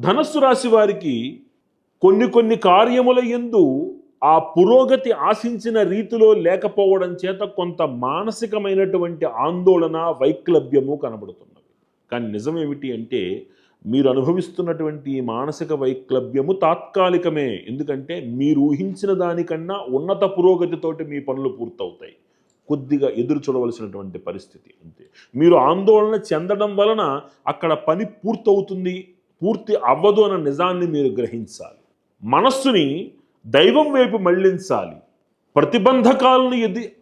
ధనస్సు రాశి వారికి కొన్ని కొన్ని కార్యముల ఎందు ఆ పురోగతి ఆశించిన రీతిలో లేకపోవడం చేత కొంత మానసికమైనటువంటి ఆందోళన వైక్లభ్యము కనబడుతున్నది కానీ నిజమేమిటి అంటే మీరు అనుభవిస్తున్నటువంటి ఈ మానసిక వైక్లభ్యము తాత్కాలికమే. ఎందుకంటే మీరు ఊహించిన దానికన్నా ఉన్నత పురోగతితోటి మీ పనులు పూర్తవుతాయి. కొద్దిగా ఎదురు చూడవలసినటువంటి పరిస్థితి అంతే. మీరు ఆందోళన చెందడం వలన అక్కడ పని పూర్తవుతుంది పూర్తి అవ్వదు అన్న నిజాన్ని మీరు గ్రహించాలి. మనస్సుని దైవం వైపు మళ్ళించాలి. ప్రతిబంధకాలను ఎది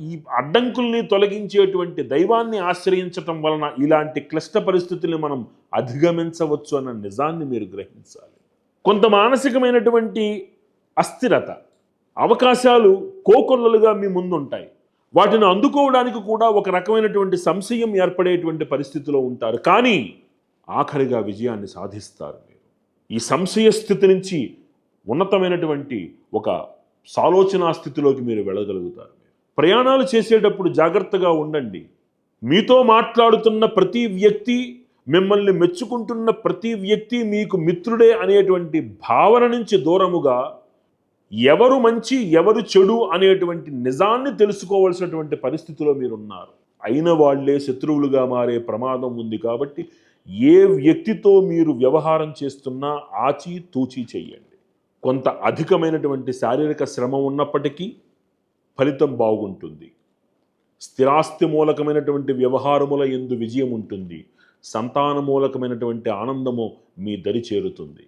ఈ అడ్డంకుల్ని తొలగించేటువంటి దైవాన్ని ఆశ్రయించటం వలన ఇలాంటి క్లిష్ట పరిస్థితుల్ని మనం అధిగమించవచ్చు అన్న నిజాన్ని మీరు గ్రహించాలి. కొంత మానసికమైనటువంటి అస్థిరత అవకాశాలు కోకొల్లలుగా మీ ముందుంటాయి. వాటిని అందుకోవడానికి కూడా ఒక రకమైనటువంటి సంశయం ఏర్పడేటువంటి పరిస్థితిలో ఉంటారు. కానీ ఆఖరిగా విజయాన్ని సాధిస్తారు మీరు. ఈ సంశయ స్థితి నుంచి ఉన్నతమైనటువంటి ఒక సాలోచనా స్థితిలోకి మీరు వెళ్ళగలుగుతారు ప్రయాణాలు చేసేటప్పుడు జాగ్రత్తగా ఉండండి. మీతో మాట్లాడుతున్న ప్రతి వ్యక్తి మిమ్మల్ని మెచ్చుకుంటున్న ప్రతి వ్యక్తి మీకు మిత్రుడే అనేటువంటి భావన నుంచి దూరముగా ఎవరు మంచి ఎవరు చెడు అనేటువంటి నిజాన్ని తెలుసుకోవాల్సినటువంటి పరిస్థితిలో మీరున్నారు. అయిన వాళ్ళే శత్రువులుగా మారే ప్రమాదం ఉంది కాబట్టి ఏ వ్యక్తితో మీరు వ్యవహారం చేస్తున్నా ఆచి తూచి చెయ్యండి. కొంత అధికమైనటువంటి శారీరక శ్రమ ఉన్నప్పటికీ ఫలితం బాగుంటుంది. స్థిరాస్తి మూలకమైనటువంటి వ్యవహారముల ఎందు విజయం ఉంటుంది. సంతాన మూలకమైనటువంటి ఆనందము మీ దరి చేరుతుంది.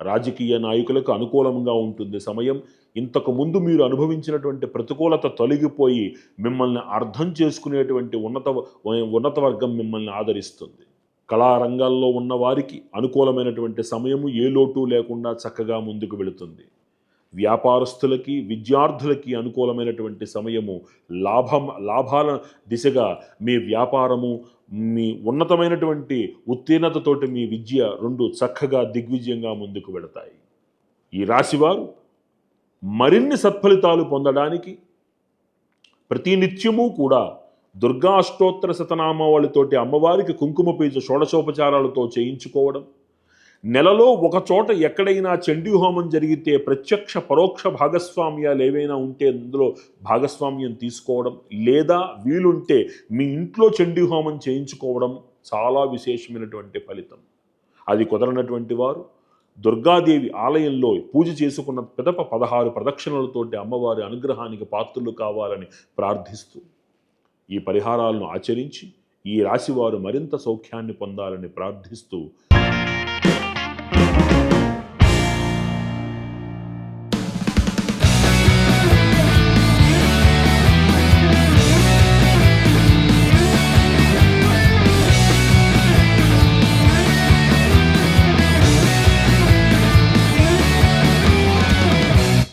రాజకీయ నాయకులకు అనుకూలంగా ఉంటుంది సమయం. ఇంతకు ముందు మీరు అనుభవించినటువంటి ప్రతికూలత తొలగిపోయి మిమ్మల్ని అర్థం చేసుకునేటువంటి ఉన్నత ఉన్నత వర్గం మిమ్మల్ని ఆదరిస్తుంది. కళారంగాల్లో ఉన్న వారికి అనుకూలమైనటువంటి సమయము ఏ లోటు లేకుండా చక్కగా ముందుకు వెళుతుంది. వ్యాపారస్తులకి విద్యార్థులకి అనుకూలమైనటువంటి సమయము లాభం లాభాల దిశగా మీ వ్యాపారము మీ ఉన్నతమైనటువంటి ఉత్తీర్ణతతోటి మీ విద్య రెండు చక్కగా దిగ్విజయంగా ముందుకు వెళతాయి. ఈ రాశివారు మరిన్ని సత్ఫలితాలు పొందడానికి ప్రతినిత్యము కూడా దుర్గా అష్టోత్తర శతనామావళితోటి అమ్మవారికి కుంకుమ పీచు షోడశోపచారాలతో చేయించుకోవడం నెలలో ఒక చోట ఎక్కడైనా చండీ హోమం జరిగితే ప్రత్యక్ష పరోక్ష భాగస్వామ్యాలు ఏవైనా ఉంటే అందులో భాగస్వామ్యం తీసుకోవడం లేదా వీలుంటే మీ ఇంట్లో చండీ హోమం చేయించుకోవడం చాలా విశేషమైనటువంటి ఫలితం. అది కుదరనటువంటి వారు దుర్గాదేవి ఆలయంలో పూజ చేసుకున్న పిదప పదహారు ప్రదక్షిణలతోటి అమ్మవారి అనుగ్రహానికి పాత్రలు కావాలని ప్రార్థిస్తూ ఈ పరిహారాలను ఆచరించి ఈ రాశివారు మరింత సౌఖ్యాన్ని పొందాలని ప్రార్థిస్తూ